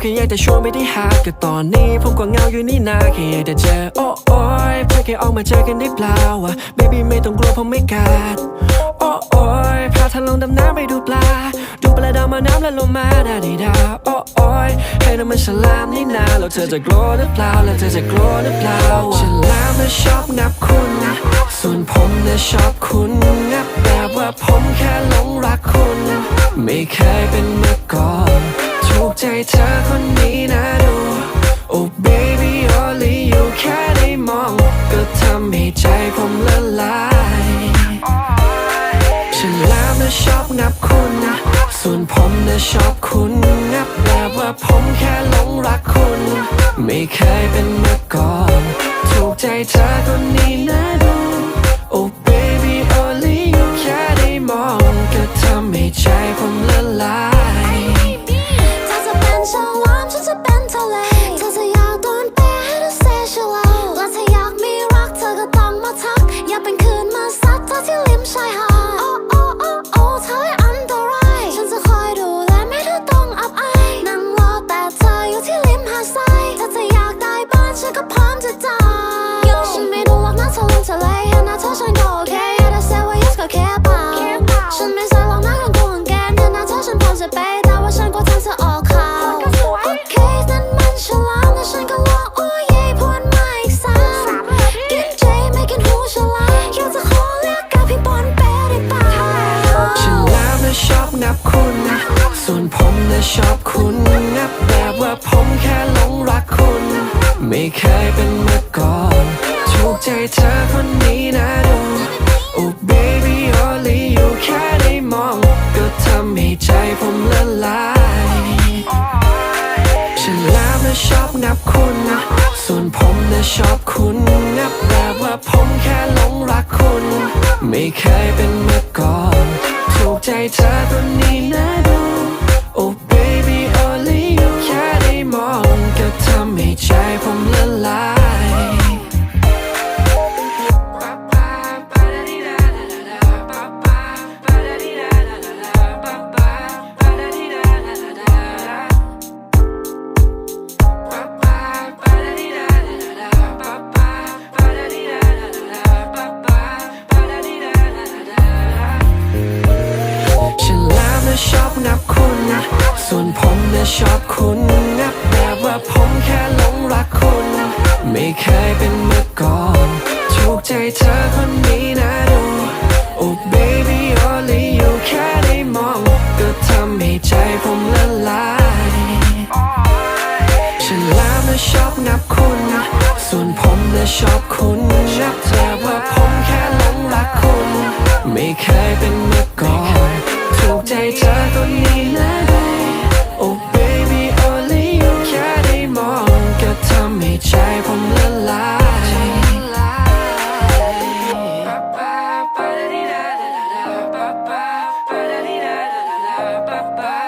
แค่อยากจะชวนไปที่หาดก็ตอนนี้ผมก็เหงาอยู่นี่นาแค่อยากจะเจอโอ้โอ้ยเพื่อแค่ออกมาเจอกันได้เปล่าวะ baby ไม่ต้องกลัวผมไม่กัดโอ้โอ้ยพาเธอลงดำน้ำไปดูปลา ดูปลาดาวมาน้ำและลงมาดาดีดาโอ้โอ้ยให้น้ำมันฉลามนี่นาแล้วเธอจะกลัวหรือเปล่าแล้วเธอจะกลัวหรือเปล่าฉลามน่ะชอบงับคุณส่วนผมน่ะชอบคุณงับแบบว่าผมแค่หลงรักคุณ ไม่เคยเป็นมาก่อน ถูกใจเธอคนนี้นะดู Oh baby only you แค่ได้มอง ก็ทำให้ใจผมละลายฉันแล้วนะชอบงับคุณนะ ส่วนผมนะชอบคุณงับแบบว่าผมแค่หลงรักคุณ ไม่เคยเป็นมาก่อน ถูกใจเธอคนนี้นะดู ที่ริมชายหาดโอ้โอ้โอ้โอ้เธอให้อันตรายฉันจะคอยดูแลไม่เธอต้องอับอายนั่งรอแต่เธออยู่ที่ริมหาดทรายถ้าเธออยากได้บ้านฉันก็พร้อมจะจ่ายฉันไม่ดูหรอกนะเธอลงทะเลเห็นหน้าเธอฉันก็โอเคอยากจะ say ว่า yes ก็แค่เปล่าฉันไม่ ผมนะชอบคุณงับแบบว่าผมแค่หลงรักคุณ ไม่เคยเป็นมาก่อน ถูกใจเธอคนนี้นะดู Oh baby only you แค่ได้มอง ก็ทำให้ใจผมละลายฉันแล้วนะชอบงับคุณส่วนผมนะชอบคุณงับแบบว่าผมแค่หลงรักคุณ ไม่เคยเป็นมาก่อน ถูกใจเธอคนนี้นะ คุณส่วนผมน่ะชอบคุณนับแบบว่าผมแค่หลงรักคุณ ไม่เคยเป็นเมื่อก่อนถูกใจเธอคนนี้นะดู Oh baby only you แค่ได้มอง ก็ทำให้ใจผมละลายฉันแล้วนะชอบนับคุณส่วนผมน่ะชอบคุณนับแบบว่าผมแค่หลงรักคุณ ไม่เคยเป็นเมื่อก่อน ใจเธอตรงนี้นะเด้โอ้ baby only you แค่ได้มองก็ทำให้ใจผมละลายปาปา